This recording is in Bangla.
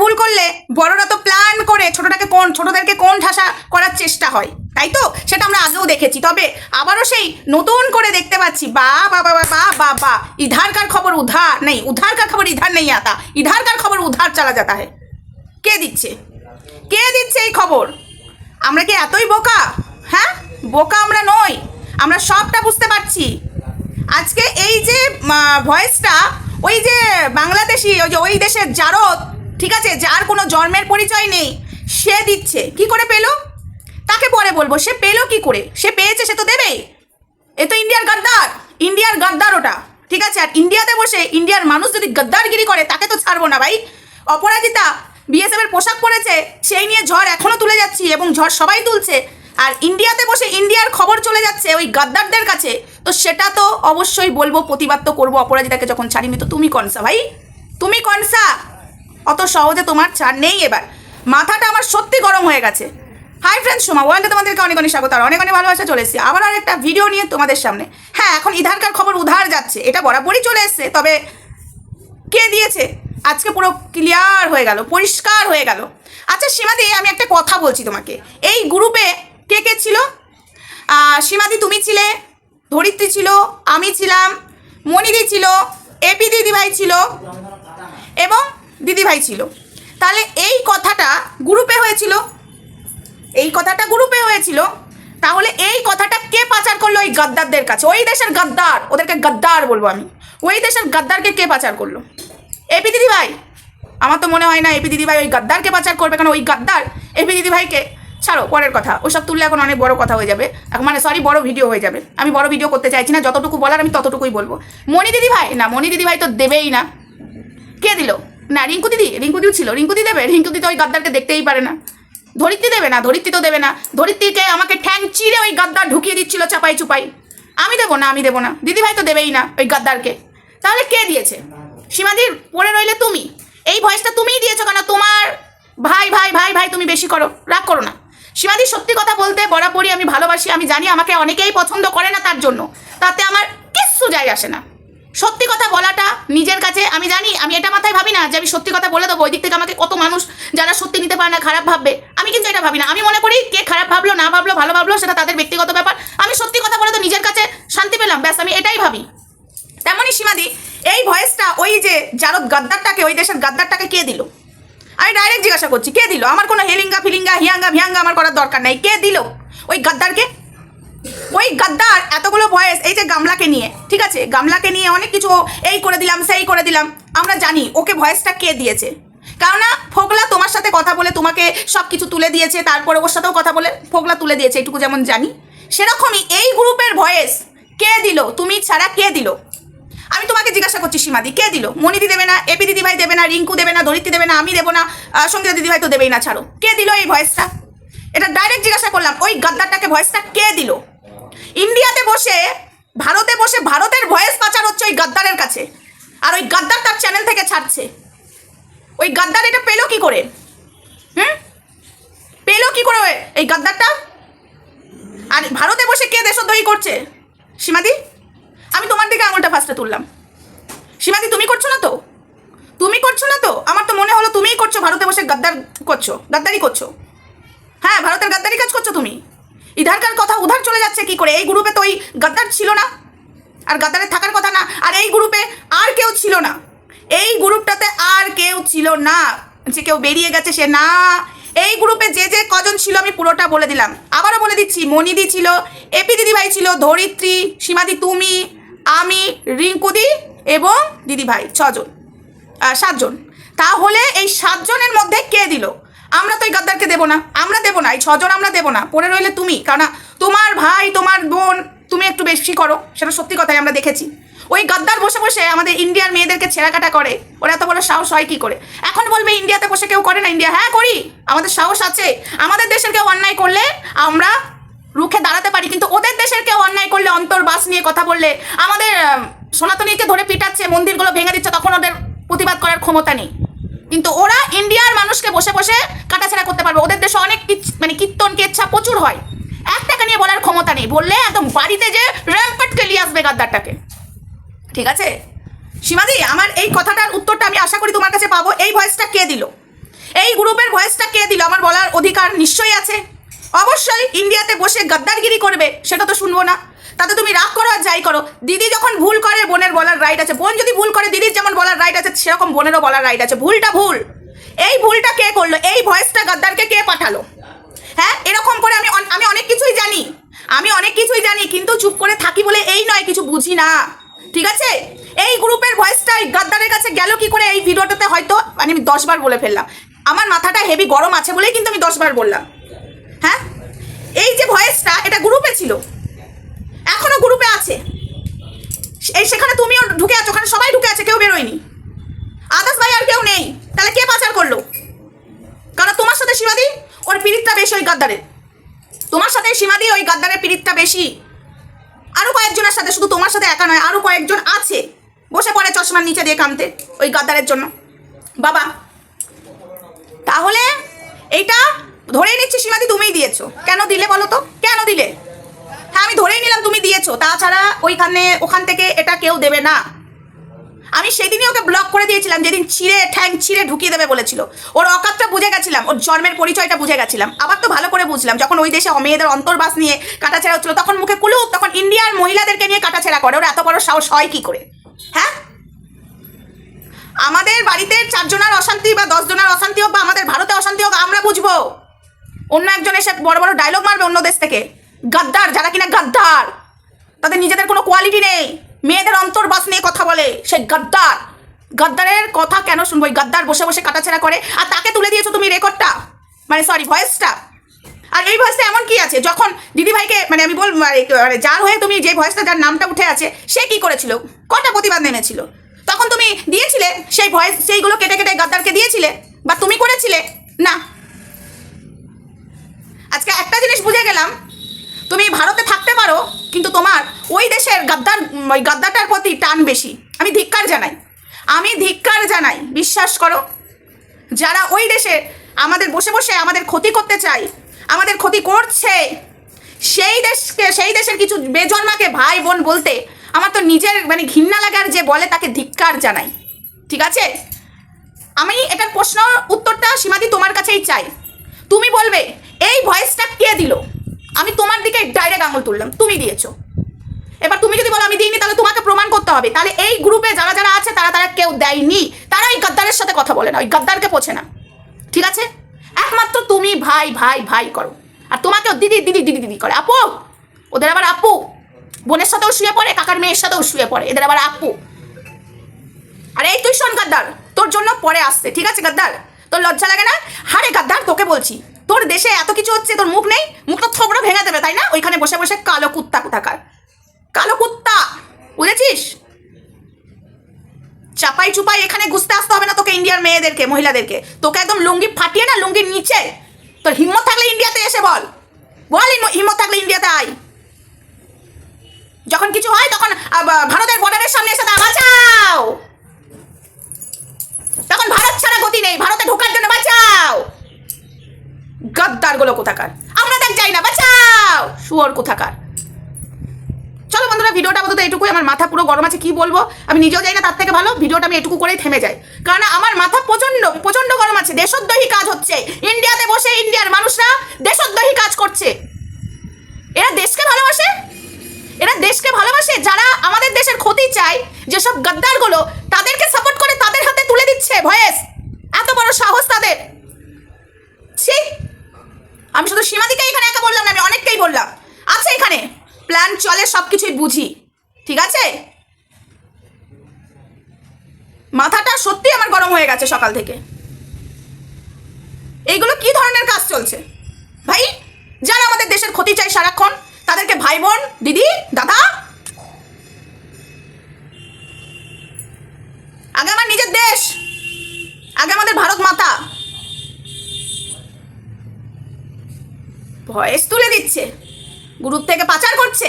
ভুল করলে বড়রা তো প্ল্যান করে ছোটটাকে কোন, ছোটদেরকে কোন ঠাসা করার চেষ্টা হয়, তাই তো? সেটা আমরা আগেও দেখেছি। তবে আবারও সেই নতুন করে দেখতে পাচ্ছি, বা বা বা বা বা বা ইধার কার খবর উধার, নেই, উধার কার খবর ইধার নেই আতা, ইধার কার খবর উধার চালা যাতা है কে দিচ্ছে? কে দিচ্ছে এই খবর? আমরা কি এতই বোকা? হ্যাঁ? বোকা আমরা নই, আমরা সবটা বুঝতে পারছি। আজকে এই যে ভয়েসটা ওই যে বাংলাদেশি, ওই যে ওই দেশের জারদ ঠিক আছে? যার কোনো জন্মের পরিচয় নেই, সে দিচ্ছে। কি করে পেল? তাকে পরে বলব। সে পেল কি করে? সে পেয়েছে, সে তো দেবেই। এ তো ইন্ডিয়ার গাদ্দার। ইন্ডিয়ার গাদ্দার ওটা। ঠিক আছে? আর ইন্ডিয়াতে বসে ইন্ডিয়ার মানুষ যদি গাদ্দারগিরি করে, তাকে তো ছাড়বো না ভাই। অপরাজিতা বিএসএফ এর পোশাক পরেছে, সেই নিয়ে ঝড় এখনও তুলে যাচ্ছি এবং ঝড় সবাই তুলছে। আর ইন্ডিয়াতে বসে ইন্ডিয়ার খবর চলে যাচ্ছে ওই গাদ্দারদের কাছে। তো সেটা তো অবশ্যই বলব, প্রতিবাদ তো করব অপরাজিতাকে যখন ছাড়িনি। তো তুমি কনসা ভাই? তুমি কনসা? অত সহজে তোমার ছাড় নেই এবার। মাথাটা আমার সত্যি গরম হয়ে গেছে। হাই ফ্রেন্ডস সোমা, ওয়ার্ল্ডে তোমাদেরকে অনেক অনেক স্বাগত, আর অনেক অনেক ভালোবাসা চলে এসেছি। আবার আর একটা ভিডিও নিয়ে তোমাদের সামনে। হ্যাঁ এখন ইধারকার খবর উধার যাচ্ছে। এটা বরাবরই চলে এসছে, তবে কে দিয়েছে? আজকে পুরো ক্লিয়ার হয়ে গেল, পরিষ্কার হয়ে গেল। আচ্ছা সীমাদি, আমি একটা কথা বলছি তোমাকে। এই গ্রুপে কে কে ছিল? সীমাদি, তুমি ছিলে, ধরিত্রী ছিল, আমি ছিলাম মনিদি ছিল এপি দিদিভাই ছিল, এবং দিদিভাই ছিল। তাহলে এই কথাটা গ্রুপে হয়েছিল? এই কথাটা গ্রুপে হয়েছিল? তাহলে এই কথাটা কে পাচার করল ওই গাদ্দারদের কাছে? ওই দেশের গাদ্দার, ওদেরকে গাদ্দার বলব আমি। ওই দেশের গাদ্দারকে কে পাচার করল? এপি দিদি ভাই আমার তো মনে হয় না এপি দিদি ভাই ওই গাদ্দারকে পাচার করবে, কারণ ওই গাদ্দার এপি দিদি ভাইকে ছাড়ো, পরের কথা। ওসব তুললে এখন অনেক বড় কথা হয়ে যাবে। মানে সরি বড় ভিডিও হয়ে যাবে। আমি বড় ভিডিও করতে চাইছি না, যতটুকু বলার আমি ততটুকুই বলব। মণি দিদি ভাই না, মণি দিদি ভাই তো দেবেই না। কে দিল? না, রিঙ্কু দিদি রিঙ্কু দিদি ছিল, রিঙ্কু দিদি দেবে? রিঙ্কু দিদি ওই গাদ্দারকে দেখতেই পারে না। ধরিত্রী দেবে না, ধরিত্রী তো দেবে না। ধরিত্রীকে আমাকে ঠ্যাং চিরে ওই গাদ্দার ঢুকিয়ে দিচ্ছিল চাপাই চুপাই। আমি দেবো না, আমি দেবো না। দিদি ভাই তো দেবেই না ওই গাদ্দারকে। তাহলে কে দিয়েছে? সীমাদির পড়ে রইলে তুমি। এই ভয়েসটা তুমিই দিয়েছ কেন? তোমার ভাই ভাই ভাই ভাই তুমি বেশি করো, রাগ করো না। সীমাদি সত্যি কথা বলতে বরাবরই আমি ভালোবাসি, আমি জানি আমাকে অনেকেই পছন্দ করে না তার জন্য। তাতে আমার কিচ্ছু যায় আসে না। সত্যি কথা বলাটা নিজের কাছে, আমি জানি, আমি এটা মাথায় ভাবি না যে আমি সত্যি কথা বলে দেবো। ওই দিক থেকে আমাকে কত মানুষ যারা সত্যি নিতে পারে না, খারাপ ভাববে, আমি কিন্তু এটা ভাবি না। আমি মনে করি কে খারাপ ভাবলো, না ভাবলো, ভালো ভাবলো, সেটা তাদের ব্যক্তিগত ব্যাপার। আমি সত্যি কথা বলে তো নিজের কাছে শান্তি পেলাম, ব্যাস, আমি এটাই ভাবি। তেমনই সীমাদি, এই ভয়েসটা ওই যে জারদ গাদ্দারটাকে, ওই দেশের গাদ্দারটাকে কে দিল? আমি ডাইরেক্ট জিজ্ঞাসা করছি, কে দিল? আমার কোনো হেলিঙ্গা, ফিলিঙ্গা, হিয়াঙ্গা ভিয়াঙ্গা আমার করার দরকার নাই। কে দিল? ওই গাদ্দারকে ওই গাদ্দার, এতগুলো ভয়েস এই যে গামলাকে নিয়ে, ঠিক আছে? গামলাকে নিয়ে অনেক কিছু এই করে দিলাম, সেই করে দিলাম। আমরা জানি ওকে ভয়েসটা কে দিয়েছে। কেননা ফোগলা তোমার সাথে কথা বলে তোমাকে সব কিছু তুলে দিয়েছে, তারপরে ওর সাথেও কথা বলে ফোগলা তুলে দিয়েছে, এইটুকু যেমন জানি। সেরকমই এই গ্রুপের ভয়েস কে দিল, তুমি ছাড়া কে দিল? আমি তোমাকে জিজ্ঞাসা করছি সীমাদি কে দিল? মনিদি দেবে না এপি দিদি ভাই দেবে না, রিঙ্কু দেবে না ধরিত্রী দেবে না, আমি দেবো না সঙ্গীতা দিদি ভাই তো দেবেই না, ছাড়ো। কে দিল এই ভয়েসটা? এটা ডাইরেক্ট জিজ্ঞাসা করলাম, ওই গাদ্দারটাকে ভয়েসটা কে দিল? ইন্ডিয়াতে বসে, ভারতে বসে, ভারতের ভয়েস পাচার হচ্ছে ওই গাদ্দারের কাছে। আর ওই গাদ্দার তার চ্যানেল থেকে ছাড়ছে। ওই গাদ্দার এটা পেল কি করে? হুম? পেল কি করে এই গাদ্দারটা? আর ভারতে বসে কে দেশদ্রোহী করছে? সীমাদি? আমি তোমার দিকে আঙুলটা ফার্স্টে তুললাম। সীমাদি, তুমি করছ না তো? তুমি করছ না তো? আমার তো মনে হলো তুমিই করছ, ভারতে বসে গাদ্দার করছ, গাদ্দারি করছ। হ্যাঁ ভারতের গাদ্দারি কাজ করছ তুমি। ইধারকার কথা উধার চলে যাচ্ছে কি করে? এই গ্রুপে তো ওই গাদ্দার ছিল না? আর গাদ্দারের থাকার কথা না। আর এই গ্রুপে আর কেউ ছিল না। এই গ্রুপটাতে আর কেউ ছিল না। যে কেউ বেরিয়ে গেছে সে না। এই গ্রুপে যে যে কজন ছিল আমি পুরোটা বলে দিলাম। আবারও বলে দিচ্ছি মনিদি ছিল এপি দিদিভাই ছিল, ধরিত্রী, সীমাদি তুমি, আমি রিঙ্কুদি এবং দিদিভাই, ছজন সাতজন। তাহলে এই সাতজনের মধ্যে কে দিল? আমরা তো এই গাদ্দারকে দেবো না, আমরা দেবো না, এই ছজন আমরা দেবো না, পড়ে রইলে তুমি কারণ তোমার ভাই, তোমার বোন, তুমি একটু বেশি করো, সেটা সত্যি কথাই আমরা দেখেছি। ওই গাদ্দার বসে বসে আমাদের ইন্ডিয়ার মেয়েদেরকে ছেঁড়াকাটা করে, ওরা এত বড় সাহস হয় কি করে? এখন বলবে ইন্ডিয়াতে বসে কেউ করে না, ইন্ডিয়া হ্যাঁ করি, আমাদের সাহস আছে, আমাদের দেশের কেউ অন্যায় করলে আমরা রুখে দাঁড়াতে পারি, কিন্তু ওদের দেশের কেউ অন্যায় করলে অন্তর বাস নিয়ে কথা বললে, আমাদের সনাতনীকে ধরে পিটাচ্ছে, মন্দিরগুলো ভেঙে দিচ্ছে, তখন ওদের প্রতিবাদ করার ক্ষমতা নেই। কিন্তু ওরা ইন্ডিয়ার মানুষকে বসে বসে কাটাছেড়া করতে পারবে। ওদের দেশে অনেক মানে কীর্তন কেচ্ছা প্রচুর হয়। এক টাকা নিয়ে বলার ক্ষমতা নেই। বললে একদম বাড়িতে যে র্যাম্পাটকে নিয়ে আসবে গাদ্দারটাকে। ঠিক আছে? সীমাদি, আমার এই কথাটার উত্তরটা আমি আশা করি তোমার কাছে পাবো। এই ভয়েসটা কে দিল? এই গ্রুপের ভয়েসটা কে দিল? আমার বলার অধিকার নিশ্চয়ই আছে। অবশ্যই ইন্ডিয়াতে বসে গাদ্দারগিরি করবে, সেটা তো শুনব না। তাতে তুমি রাগ করো আর যাই করো। দিদি যখন ভুল করে, বোনের বলার রাইট আছে। বোন যদি ভুল করে, দিদির যেমন বলার রাইট আছে, সেরকম বোনেরও বলার রাইট আছে। ভুলটা ভুল। এই ভুলটা কে করল? এই ভয়েসটা গাদ্দারকে কে পাঠালো? হ্যাঁ এরকম করে আমি আমি অনেক কিছুই জানি। আমি অনেক কিছুই জানি, কিন্তু চুপ করে থাকি বলে এই নয়, কিছু বুঝি না। ঠিক আছে? এই গ্রুপের ভয়েসটা গাদ্দারের কাছে গেল কি করে এই ভিডিওটাতে হয়তো মানে আমি দশবার বলে ফেললাম। আমার মাথাটা হেভি গরম আছে বলেই কিন্তু আমি দশবার বললাম। হ্যাঁ? এই যে ভয়েসটা, এটা গ্রুপে ছিল। এখনও গ্রুপে আছে। এই সেখানে তুমিও ঢুকে আছো, ওখানে সবাই ঢুকে আছে, কেউ বেরোয়নি। আদার্স ভাই আর কেউ নেই। তাহলে কে পাচার করল? কারণ তোমার সাথে সীমাদি, ওর পিরিতটা বেশি ওই গাদ্দারের। তোমার সাথে সীমাদি ওই গাদ্দারের পিরিতটা বেশি। আরও কয়েকজনের সাথে, শুধু তোমার সাথে একা নয় আরও কয়েকজন আছে। বসে পড়ে চশমার নিচে দিয়ে কামতে ওই গাদ্দারের জন্য। বাবা, তাহলে এইটা ধরেই নিচ্ছি সীমাদি, তুমিই দিয়েছ। কেন দিলে বলো তো? কেন দিলে? হ্যাঁ আমি ধরেই নিলাম তুমি দিয়েছ। তাছাড়া ওইখানে, ওখান থেকে এটা কেউ দেবে না। আমি সেদিনই ওকে ব্লক করে দিয়েছিলাম, যেদিন ছিঁড়ে, ঠ্যাং ছিঁড়ে ঢুকিয়ে দেবে বলেছিল। ওর অকাতটা বুঝে গেছিলাম, ওর জন্মের পরিচয়টা বুঝে গেছিলাম। আবার তো ভালো করে বুঝলাম, যখন ওই দেশে মেয়েদের অন্তর্বাস নিয়ে কাটাছেড়া হচ্ছিল, তখন মুখে কুলুক তখন ইন্ডিয়ার মহিলাদেরকে নিয়ে কাটাছেড়া করে। ওর এত বড় সাহস হয় কি করে? হ্যাঁ? আমাদের বাড়িতে চারজনের অশান্তি বা দশ জনের অশান্তি হোক বা আমাদের ভারতে অশান্তি হোক, আমরা বুঝব। অন্য একজন এসে বড় বড় ডায়লগ মারবে অন্য দেশ থেকে। গাদ্দার, যারা কিনা গাদ্দার। তাদের নিজেদের কোনো কোয়ালিটি নেই। মেয়েদের অন্তর্বাস নিয়ে কথা বলে। সে গাদ্দার। গাদ্দারের কথা কেন শুনব? গাদ্দার বসে বসে কাটাছেড়া করে। আর তাকে তুলে দিয়েছ তুমি রেকর্ডটা মানে সরি ভয়েসটা আর এই ভয়েসটা এমন কি আছে? যখন দিদিভাইকে মানে আমি বল মানে মানে যার হয়ে তুমি যে ভয়েসটা যার নামটা উঠে আছে, সে কি করেছিল? কটা প্রতিবাদ নেমেছিল? তখন তুমি দিয়েছিলে সেই ভয়েস সেইগুলো কেটে কেটে গাদ্দারকে দিয়েছিলে? বা তুমি করেছিলে? না। আজকে একটা জিনিস বুঝে গেলাম তুমি ভারতে থাকতে পারো, কিন্তু তোমার ওই দেশের গাদ্দার ওই গাদ্দারটার প্রতি টান বেশি। আমি ধিক্কার জানাই। আমি ধিক্কার জানাই, বিশ্বাস করো। যারা ওই দেশে আমাদের বসে বসে আমাদের ক্ষতি করতে চায়, আমাদের ক্ষতি করছে, সেই দেশকে, সেই দেশের কিছু বেজন্মাকে ভাই বোন বলতে আমার তো নিজের মানে ঘৃণা লাগার যে বলে তাকে ধিক্কার জানাই। ঠিক আছে? আমি এটার প্রশ্ন উত্তরটা সীমাদি তোমার কাছেই চাই। তুমি বলবে, এই ভয়েসটা কে দিল? আমি তোমার দিকে ডাইরেক্ট আঙুল তুললাম, তুমি দিয়েছ। এবার তুমি যদি বলো আমি দিইনি, তাহলে তোমাকে প্রমাণ করতে হবে। তাহলে এই গ্রুপে যারা যারা আছে, তারা তারা কেউ দেয়নি। তারা ওই গাদ্দারের সাথে কথা বলে না, ওই গাদ্দারকে পোছে না। ঠিক আছে? একমাত্র তুমি ভাই ভাই ভাই করো। আর তোমাকেও দিদি দিদি দিদি দিদি করে। আপু, ওদের আবার আপু। বোনের সাথেও শুয়ে পড়ে, কাকার মেয়ের সাথেও শুয়ে পড়ে। এদের আবার আপু। আর, এই তুই শোন গাদ্দার, তোর জন্য পরে আসছে। ঠিক আছে গাদ্দার? তোর লজ্জা লাগে না? হারে গাদ্দার, তোকে বলছি। তোর দেশে এত কিছু হচ্ছে, তোর মুখ নেই? মুখটা থবড়ো ভেঙে দেবে, তাই না? ওইখানে বসে বসে কালো কুত্তা কোথাকার? কালো কুত্তা! বুঝেছিস? চাপাই চুপাই এখানে ঘুষতে আসতে হবে না তোকে ইন্ডিয়ার মেয়েদেরকে, মহিলাদেরকে। তোকে একদম লুঙ্গি ফাটিয়ে না, লুঙ্গির নিচে। তোর হিম্মত থাকলে ইন্ডিয়াতে এসে বল। বল হিম্ম- হিম্মত থাকলে ইন্ডিয়াতে আয়। যখন কিছু হয়, তখন ভারতের বর্ডারের সামনে এসে দাঁড়া বাঁচাও তখন ভারত ছাড়া গতি নেই ভারতে ঢোকার জন্য বাঁচাও গুলো কোথাকার? আমরা দেখ যাই না, বাঁচাও! শুয়োর কোথাকার? চলো বন্ধুরা, ভিডিওটা আপাতত এটুকুই আমার মাথা পুরো গরম আছে, কি বলব? আমি নিজেও যাই না, তার থেকে ভালো। ভিডিওটা আমি এটুকু করেই থেমে যাই। কারণ আমার মাথা প্রচণ্ড প্রচণ্ড গরম আছে। দেশদ্রোহী কাজ হচ্ছে। ইন্ডিয়াতে বসে ইন্ডিয়ার মানুষরা দেশদ্রোহী কাজ করছে। এরা দেশকে ভালোবাসে? এরা দেশকে ভালোবাসে? যারা আমাদের দেশের ক্ষতি চায়, যেসব গাদ্দারগুলো তাদেরকে সাপোর্ট করে তাদের হাতে তুলে দিচ্ছে। ভয়েস, এত বড় সাহস তাদের। আমি শুধু সীমাদিকে এখানে একা বললাম না, আমি অনেককেই বললাম। আছে এখানে। প্ল্যান চলে সব কিছুই বুঝি। ঠিক আছে? মাথাটা সত্যি আমার গরম হয়ে গেছে সকাল থেকে। এইগুলো কি ধরনের কাজ চলছে? ভাই, যারা আমাদের দেশের ক্ষতি চায় সারাক্ষণ, তাদেরকে ভাই বোন, দিদি, দাদা। আগে আমার নিজের দেশ, আগে আমাদের ভারত মাতা। ভয়েস তুলে দিচ্ছে। গ্রুপ থেকে পাচার করছে।